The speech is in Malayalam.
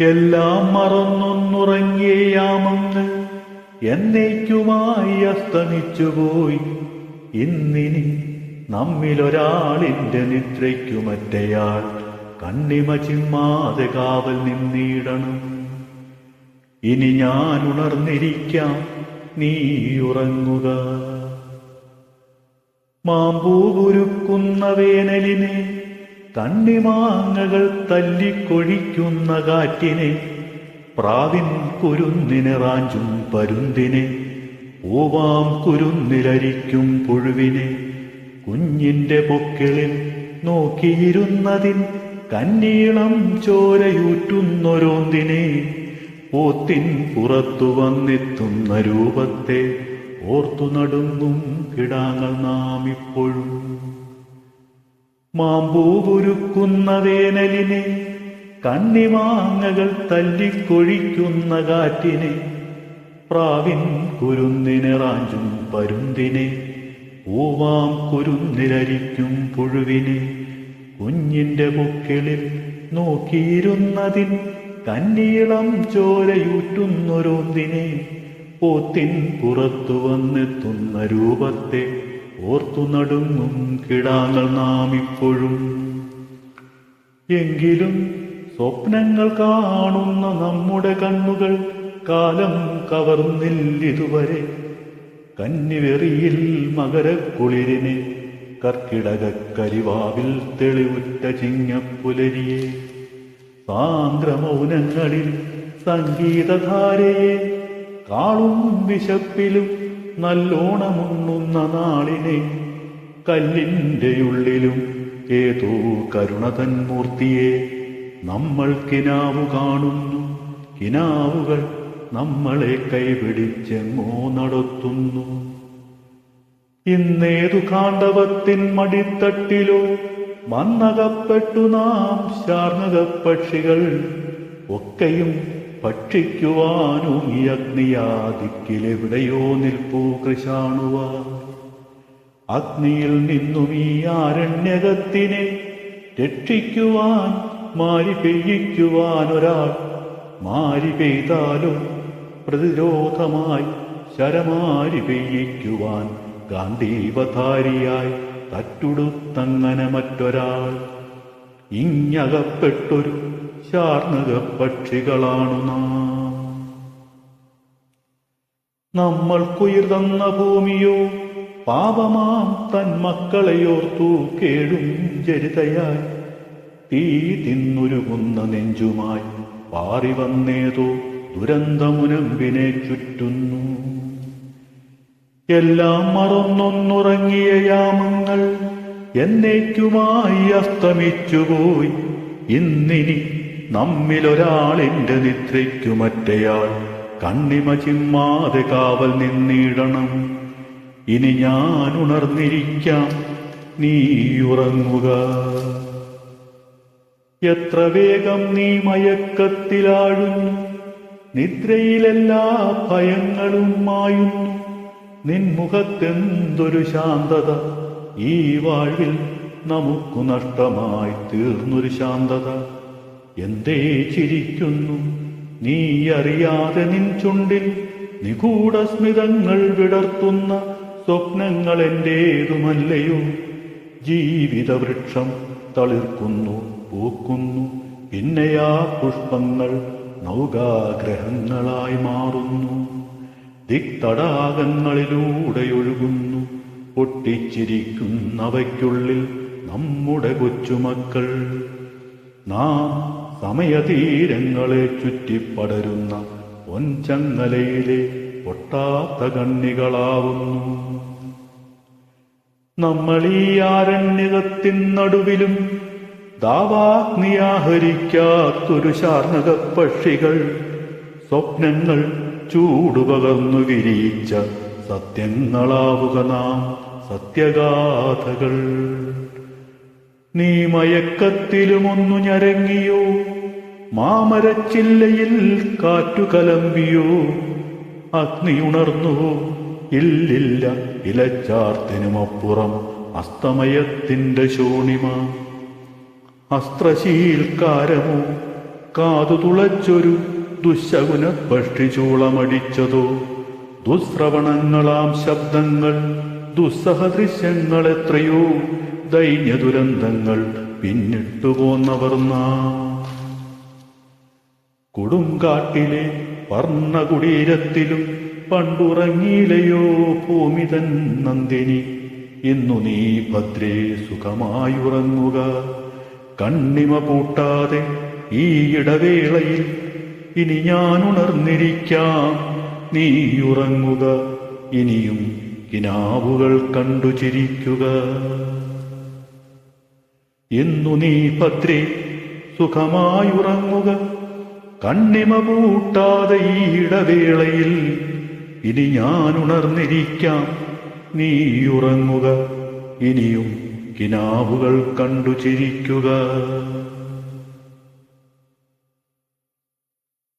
എല്ലാം മറന്നൊന്നുറങ്ങിയ എന്നേക്കുമായി അസ്തമിച്ചുപോയി. ഇന്നിനി നമ്മിലൊരാളിന്റെ നിദ്രയ്ക്കു കണ്ണിമ ചിമ്മാതെ കാവൽ നിന്നിടണം. ഇനി ഞാൻ ഉണർന്നിരിക്കാം നീ ഉറങ്ങുക. മാമ്പൂകുരുക്കുന്ന വേനലിനെ കണ്ണിമാങ്ങകൾ തല്ലിക്കൊഴിക്കുന്ന കാറ്റിനെ പ്രാവിൻ കുരുന്നിനിറാഞ്ചും പരുന്തിനെ പൂവാം കുരുന്നിലരിക്കും പുഴുവിനെ. കുഞ്ഞിന്റെ പൊക്കിളിൽ നോക്കിയിരുന്നതിൻ കന്നീളം ചോരയൂറ്റുന്നൊരോന്തിനെ പോത്തിൻ പുറത്തു വന്നെത്തുന്ന രൂപത്തെ ഓർത്തു നടുങ്ങും കിടാങ്ങൾ നാം ഇപ്പോഴും മാമ്പൂകുരുക്കുന്ന വേനലിനെ കണ്ണിമാങ്ങകൾ തല്ലിക്കൊഴിക്കുന്ന കാറ്റിനെ പ്രാവിൻ കുരുന്നിനിറാഞ്ചും പരുന്തിനെ പൂവാം കുരുന്നിലരിക്കും പുഴുവിനെ കുഞ്ഞിന്റെ പൊക്കിളിൽ നോക്കിയിരുന്നതിൻ കന്നീളം ചോരയൂറ്റുന്നൊരോന്തിനെ പോത്തിൻ പുറത്തു വന്നെത്തുന്ന രൂപത്തെ ഓർത്തു നടുങ്ങും കിടാങ്ങൾ നാം ഇപ്പോഴും. എങ്കിലും സ്വപ്നങ്ങൾ കാണുന്ന നമ്മുടെ കണ്ണുകൾ കാലം കവർന്നില്ലിതുവരെ. കന്നിവെറിയിൽ മകരക്കുളിരിനെ കർക്കിടകക്കരിവാവിൽ തെളിവുറ്റ ചിങ്ങപ്പുലരിയെ. സാന്ദ്രമൗനങ്ങളിൽ സംഗീതധാരയെ കാളും വിശപ്പിലും നല്ലോണമുണ്ണുന്ന നാളിനെ കല്ലിന്റെ ഉള്ളിലും ഏതോ കരുണതൻ മൂർത്തിയെ നമ്മൾ കിനാവു കാണുന്നു. കിനാവുകൾ നമ്മളെ കൈപിടിച്ചെങ്ങോ നടത്തുന്നു. ഇന്നേതു കാണ്ഡവത്തിൻ മടിത്തട്ടിലോ മന്നകപ്പെട്ടു നാം ശാർണകപ്പക്ഷികൾ ഒക്കെയും ഭക്ഷിക്കുവാനൂങ്ങി അഗ്നിയാദിക്കിലെവിടെയോ നിൽപ്പൂ കൃഷാണുവ. അഗ്നിയിൽ നിന്നും ഈ ആരണ്യകത്തിനെ രക്ഷിക്കുവാൻ മാരി പെയ്യിക്കുവാൻ ഒരാൾ മാരി പെയ്താലോ പ്രതിരോധമായി ശരമാരി പെയ്യിക്കുവാൻ ഗാന്ധീവധാരിയായി തറ്റുടുത്തങ്ങനെ മറ്റൊരാൾ. ഇങ്ങകപ്പെട്ടൊരു ശാർണക പക്ഷികളാണു നാം. നമ്മൾക്കുയിർ തന്ന ഭൂമിയോ പാപമാം തൻ മക്കളെയോർത്തു കേടും ജരിതയായി. തീ തിന്നുരുകുന്ന നെഞ്ചുമായി പാറി വന്നേതോ ദുരന്തമുനമ്പിനെ ചുറ്റുന്നു. എല്ലാം മറന്നൊന്നുറങ്ങിയ യാമങ്ങൾ എന്നേക്കുമായി അസ്തമിച്ചുപോയി. ഇന്നിനി നമ്മിലൊരാളിന്റെ നിദ്രയ്ക്കു മറ്റയാൾ കണ്ണിമ ചിമ്മാതെ കാവൽ നിന്നിടണം. ഇനി ഞാൻ ഉണർന്നിരിക്കാം നീ ഉറങ്ങുക. എത്ര വേഗം നീ മയക്കത്തിലാഴുന്നു നിദ്രയിലെല്ലാ ഭയങ്ങളും മായുന്നു നിൻമുഖത്തെന്തൊരു ശാന്തത ഈ വാഴിൽ നമുക്കു നഷ്ടമായി തീർന്നൊരു ശാന്തത. എന്തേ ചിരിക്കുന്നു? നീ അറിയാതെ നിൻ ചുണ്ടിൽ നിഗൂഢസ്മിതങ്ങൾ വിടർത്തുന്ന സ്വപ്നങ്ങൾ എന്റേതുമല്ലയോ? ജീവിതവൃക്ഷം തളിർക്കുന്നു പൂക്കുന്നു. പിന്നെയാ പുഷ്പങ്ങൾ നൗകാഗ്രഹങ്ങളായി മാറുന്നു. ദിക്തടാകങ്ങളിലൂടെ ഒഴുകുന്നു പൊട്ടിച്ചിരിക്കുന്നവയ്ക്കുള്ളിൽ നമ്മുടെ കൊച്ചുമക്കൾ. നാം സമയതീരങ്ങളെ ചുറ്റിപ്പടരുന്ന പൊൻചങ്ങലയിലെ പൊട്ടാത്ത കണ്ണികളാവുന്നു. നമ്മൾ ഈ ആരണ്യകത്തിൻ നടുവിലും ദാവാഗ്നിയാഹരിക്കാത്തൊരു ശാർണക പക്ഷികൾ സ്വപ്നങ്ങൾ ചൂടുപകർന്നു വിരിയിച്ച സത്യങ്ങളാവുക നാം സത്യഗാഥകൾ. നീ മയക്കത്തിലുമൊന്നു ഞരങ്ങിയോ? മാമരച്ചില്ലയിൽ കാറ്റു കലമ്പിയോ? അഗ്നി ഉണർന്നുവോ ഇല്ലില്ല ഇലച്ചാർത്തിനുമപ്പുറം അസ്തമയത്തിന്റെ ശോണിമ. അസ്ത്രശീൽക്കാരമോ? കാതു തുളച്ചൊരു ദുശകുന ഭക്ഷിചൂളമടിച്ചതോ? ദുശ്രവണങ്ങളാം ശബ്ദങ്ങൾ ദുസ്സഹ ദൃശ്യങ്ങൾ എത്രയോ ദൈന്യ ദുരന്തങ്ങൾ പിന്നിട്ടു പോന്നവർ കൊടുങ്കാട്ടിലെ വർണകുടീരത്തിലും പണ്ടുറങ്ങിയിലയോ ഭൂമിതൻ നന്ദിനി. ഇന്നു നീ ഭദ്രേ സുഖമായുറങ്ങുക. കണ്ണിമ പൂട്ടാതെ ഈ ഇടവേളയിൽ ഇനി ഞാൻ ഉണർന്നിരിക്കാം നീ ഉറങ്ങുക ഇനിയും കിനാവുകൾ കണ്ടു ചിരിക്കുക. എന്നു നീ പത്രി സുഖമായുറങ്ങുക. കണ്ണിമ പൂട്ടാതെ ഈ ഇടവേളയിൽ ഇനി ഞാൻ ഉണർന്നിരിക്കാം നീ ഉറങ്ങുക ഇനിയും കിനാവുകൾ കണ്ടു ചിരിക്കുക.